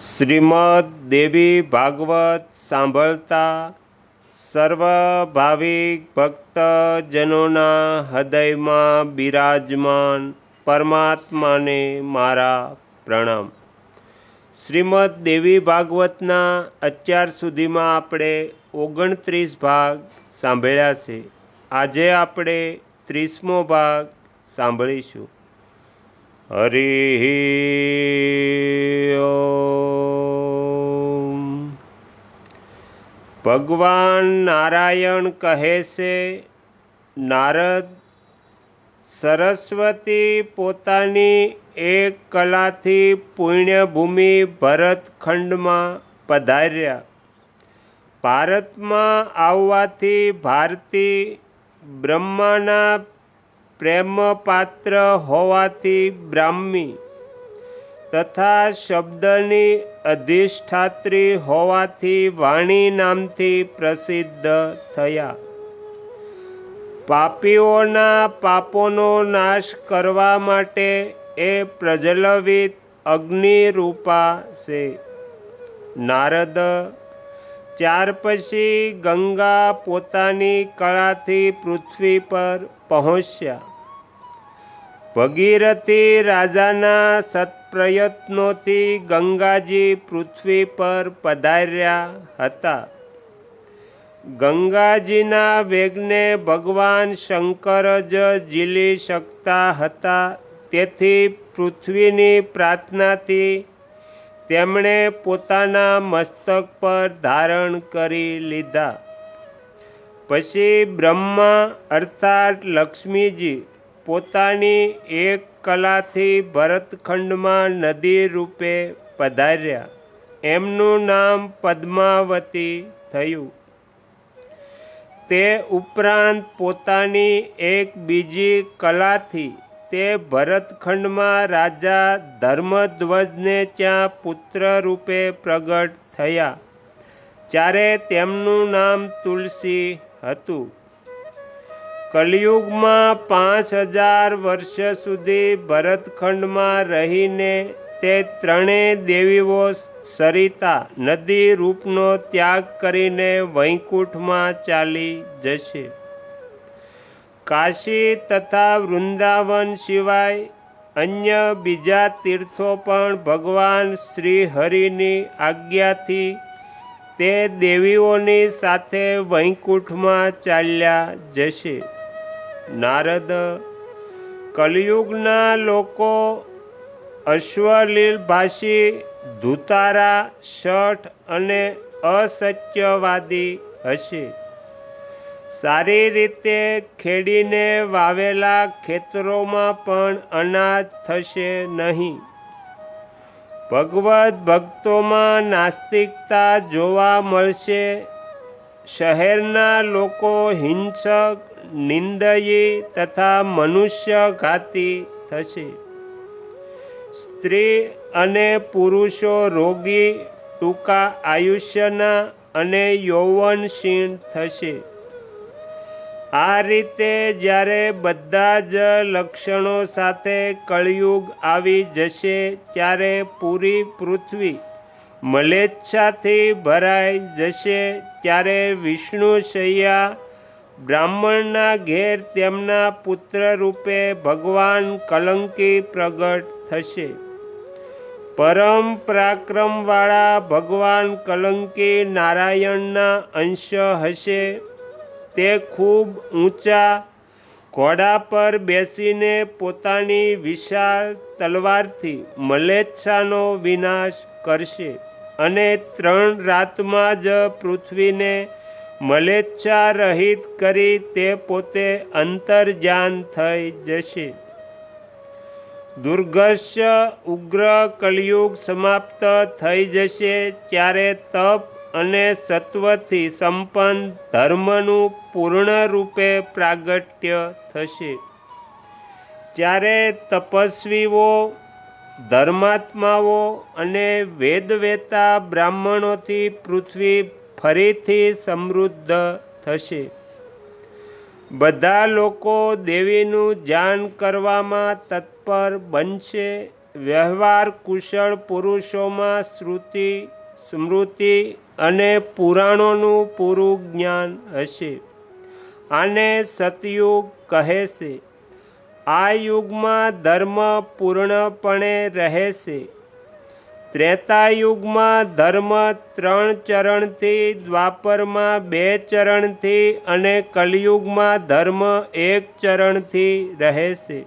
શ્રીમદ દેવી ભાગવત સાંભળતા સર્વ ભાવિક ભક્તજનોના હૃદયમાં બિરાજમાન પરમાત્માને મારા પ્રણામ. શ્રીમદ દેવી ભાગવતના અત્યાર સુધીમાં આપણે ઓગણત્રીસ ભાગ સાંભળ્યા છે. આજે આપણે ત્રીસમો ભાગ સાંભળીશું. હરિ ભગવાન નારાયણ કહે છે, નારદ, સરસ્વતી પોતાની એક કલાથી પુણ્યભૂમિ ભરતખંડમાં પધાર્યા. ભારતમાં આવવાથી ભારતી બ્રહ્માના પ્રેમપાત્ર હોવાથી બ્રાહ્મી તથા શબ્દની અધિષ્ઠાત્રી હોવાથી વાણી નામથી પ્રસિદ્ધ થયા. પાપીઓના પાપોનો નાશ કરવા માટે એ પ્રજલવિત અગ્નિરૂપા છે. નારદ ત્યાર પછી ગંગા પોતાની કળાથી પૃથ્વી પર પહોંચ્યા. ભગીરથી રાજાના સત્પ્રયત્નોથી ગંગાજી પૃથ્વી પર પધાર્યા હતા. ગંગાજીના વેગને ભગવાન શંકર જ ઝીલી શકતા હતા. તેથી પૃથ્વીની પ્રાર્થનાથી તેમણે પોતાના મસ્તક પર ધારણ કરી લીધા. પછી બ્રહ્મા અર્થાત લક્ષ્મીજી પોતાની એક કલાથી ભરતખંડમાં નદી રૂપે પધાર્યા. એમનું નામ પદ્માવતી થયું. તે ઉપરાંત પોતાની એક બીજી કલાથી તે ભરતખંડમાં રાજા ધર્મધ્વજને ત્યાં પુત્ર રૂપે પ્રગટ થયા. ત્યારે તેમનું નામ તુલસી હતું. કલિયુગમાં પાંચ હજાર વર્ષ સુધી ભરતખંડમાં રહીને તે ત્રણેય દેવીઓ સરિતા નદી રૂપનો ત્યાગ કરીને વૈકુંઠમાં ચાલી જશે. કાશી તથા વૃંદાવન સિવાય અન્ય બીજા તીર્થો પણ ભગવાન શ્રી હરિની આજ્ઞાથી તે દેવીઓની સાથે વૈકુંઠમાં ચાલ્યા જશે. નારદ, કલયુગના લોકો, અશ્વલીલભાષી, ધુતારા, શઠ અને અસત્યવાદી હશે. સારી રીતે ખેડીને વાવેલા ખેતરોમાં પણ અનાજ થશે નહીં. ભગવત ભક્તોમાં નાસ્તિકતા જોવા મળશે. શહેરના લોકો હિંસક, નિંદયી તથા મનુષ્યઘાતી થશે. સ્ત્રી અને પુરુષો રોગી ટૂંકા આયુષ્યના અને યૌવનશીણ થશે. આ રીતે જ્યારે બધા જ લક્ષણો સાથે કળિયુગ આવી જશે, ત્યારે પૂરી પૃથ્વી મલેચ્છાથી ભરાઈ જશે, ત્યારે વિષ્ણુ શૈયા બ્રાહ્મણના ઘેર તેમના પુત્ર રૂપે ભગવાન કલંકી પ્રગટ થશે. પરમ પરાક્રમવાળા ભગવાન કલંકી નારાયણના અંશ હશે. તે ખૂબ ઊંચા ઘોડા પર બેસીને પોતાની વિશાળ તલવારથી મલેચ્છાનો વિનાશ કરશે અને ત્રણ રાતમાં જ પૃથ્વીને મલેચ્છા રહિત કરી તે પોતે અંતર્જાન થઈ જશે. દુર્ઘર્ષ ઉગ્ર કલયુગ સમાપ્ત થઈ જશે, ત્યારે તપ અને સત્વથી સંપન્ન ધર્મનું પૂર્ણ રૂપે પ્રાગટ્ય થશે. જ્યારે તપસ્વીઓ, ધર્માત્માઓ અને વેદવેતા બ્રાહ્મણોથી પૃથ્વી ફરીથી સમૃદ્ધ થશે. બધા લોકો દેવીનું જાણ કરવામાં તત્પર બનશે. વ્યવહાર કુશળ પુરુષોમાં શ્રુતિ સ્મૃતિ અને પુરાણોનું પૂરું જ્ઞાન હશે. આને સતયુગ કહે છે. આ યુગમાં ધર્મ પૂર્ણપણે રહેશે ત્રેતાયુગમાં ધર્મ ત્રણ ચરણથી, દ્વાપરમાં બે ચરણથી અને કલિયુગમાં ધર્મ એક ચરણથી રહેશે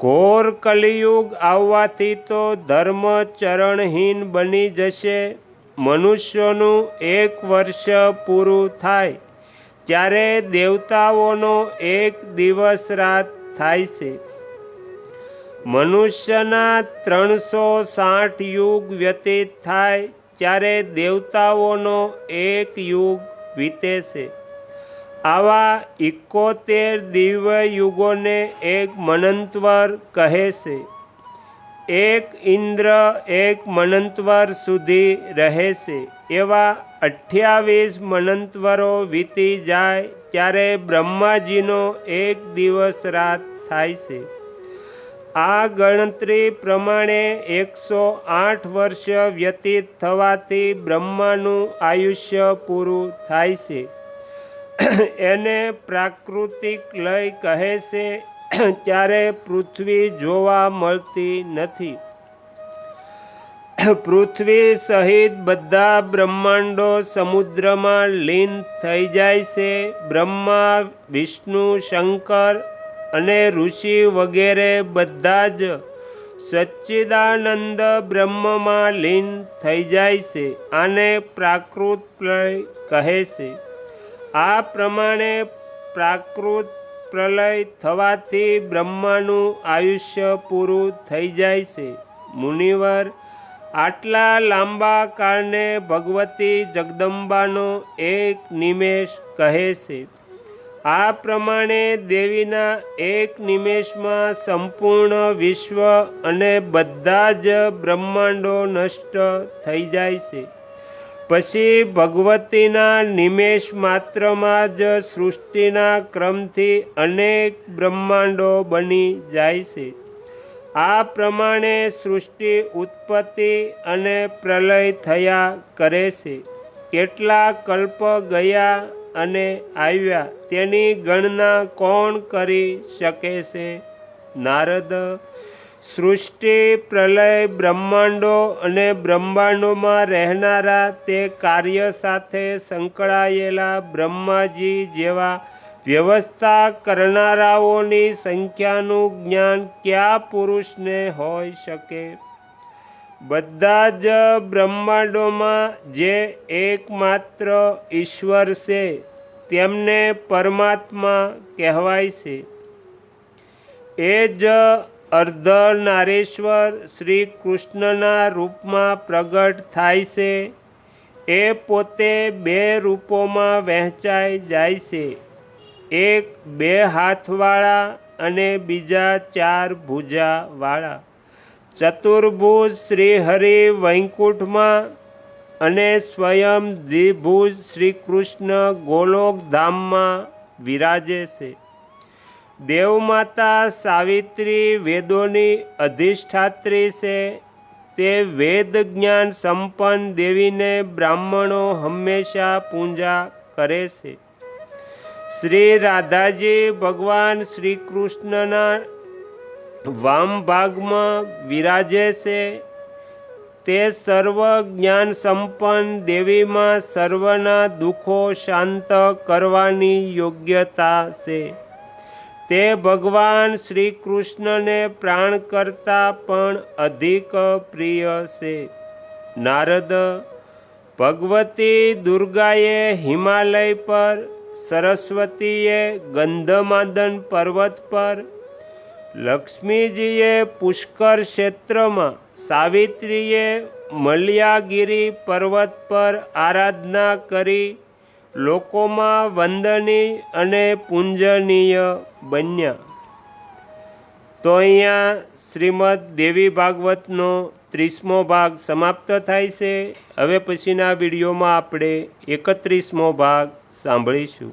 ઘોર કલિયુગ આવવાથી તો ધર્મ ચરણહીન બની જશે. મનુષ્યોનું એક વર્ષ પૂરું થાય, ત્યારે દેવતાઓનો એક દિવસ રાત થાય છે. મનુષ્યના ત્રણસો સાઠ યુગ વ્યતીત થાય, ત્યારે દેવતાઓનો એક યુગ વીતે છે. આવા ઇકોતેર દિવ્ય યુગોને એક મનંતવર કહે છે. એક ઇન્દ્ર એક મનંતવર સુધી રહે છે. એવા અઠ્યાવીસ મનંતવરો વીતી જાય ત્યારે બ્રહ્માજીનો એક દિવસ રાત થાય છે. આ ગણતરી પ્રમાણે એકસો આઠ વર્ષ વ્યતીત થવાથી બ્રહ્માનું આયુષ્ય પૂરું થાય છે. એને પ્રાકૃતિક લય કહે છે, ત્યારે પૃથ્વી જોવા મળતી નથી. પૃથ્વી સહિત બધા બ્રહ્માંડો સમુદ્રમાં લીન થઈ જાય છે. બ્રહ્મા, વિષ્ણુ, શંકર અને ઋષિ વગેરે બધા જ સચ્ચિદાનંદ બ્રહ્મમાં લીન થઈ જાય છે, આને પ્રાકૃત પ્રલય કહે છે. આ પ્રમાણે પ્રાકૃત પ્રલય થવાથી બ્રહ્માનું આયુષ્ય પૂરું થઈ જાય છે. મુનિવર, આટલા લાંબા કાળને ભગવતી જગદંબાનો એક નિમેષ કહે છે. આ પ્રમાણે દેવીના એક નિમેષમાં સંપૂર્ણ વિશ્વ અને બધા જ બ્રહ્માંડો નષ્ટ થઈ જાય છે. પછી ભગવતીના નિમેષ માત્રમાં જ સૃષ્ટિના ક્રમથી અનેક બ્રહ્માંડો બની જાય છે. આ પ્રમાણે સૃષ્ટિ ઉત્પત્તિ અને પ્રલય થયા કરે છે. કેટલા કલ્પ ગયા અને આવ્યા. તેની ગણના કોણ કરી શકે છે? નારદ સૃષ્ટિ, પ્રલય, બ્રહ્માંડો અને બ્રહ્માંડોમાં રહેનારા તે કાર્ય સાથે સંકળાયેલા બ્રહ્માજી જેવા વ્યવસ્થા કરનારાઓની સંખ્યાનું જ્ઞાન કયા પુરુષને હોઈ શકે? બધા જ બ્રહ્માંડોમાં જે એકમાત્ર ઈશ્વર છે, તેમને પરમાત્મા કહેવાય છે. એ જ અર્ધનારેશ્વર શ્રી કૃષ્ણના રૂપમાં પ્રગટ થાય છે. એ પોતે બે રૂપોમાં વહેંચાઈ જાય છે. એક બે હાથવાળા અને બીજા ચાર ભુજાવાળા. ચતુર્ભુજ શ્રીહરિ વૈકુંઠમાં અને સ્વયં દ્વિભુજ શ્રી કૃષ્ણ ગોલોકધામમાં વિરાજે છે. દેવમાતા સાવિત્રી વેદોની અધિષ્ઠાત્રી છે. તે વેદ જ્ઞાન સંપન્ન દેવીને બ્રાહ્મણો હંમેશા પૂજા કરે છે. શ્રી રાધાજી ભગવાન શ્રી કૃષ્ણના વામ ભાગમાં વિરાજે છે. તે સર્વ જ્ઞાન સંપન્ન દેવીમાં સર્વના દુઃખો શાંત કરવાની યોગ્યતા છે. તે ભગવાન શ્રી કૃષ્ણને પ્રાણ કરતાં પણ અધિક પ્રિય છે. નારદ, ભગવતી દુર્ગાએ હિમાલય પર, સરસ્વતીએ ગંધમાદન પર્વત પર, લક્ષ્મીજીએ પુષ્કર ક્ષેત્રમાં, સાવિત્રીએ મલ્યાગીરી પર્વત પર આરાધના કરી લોકોમાં વંદનીય અને પૂંજનીય બન્યા. તો અહીંયા શ્રીમદ દેવી ભાગવતનો ત્રીસમો ભાગ સમાપ્ત થાય છે. હવે પછીના વિડીયોમાં આપણે એકત્રીસમો ભાગ સાંભળીશું.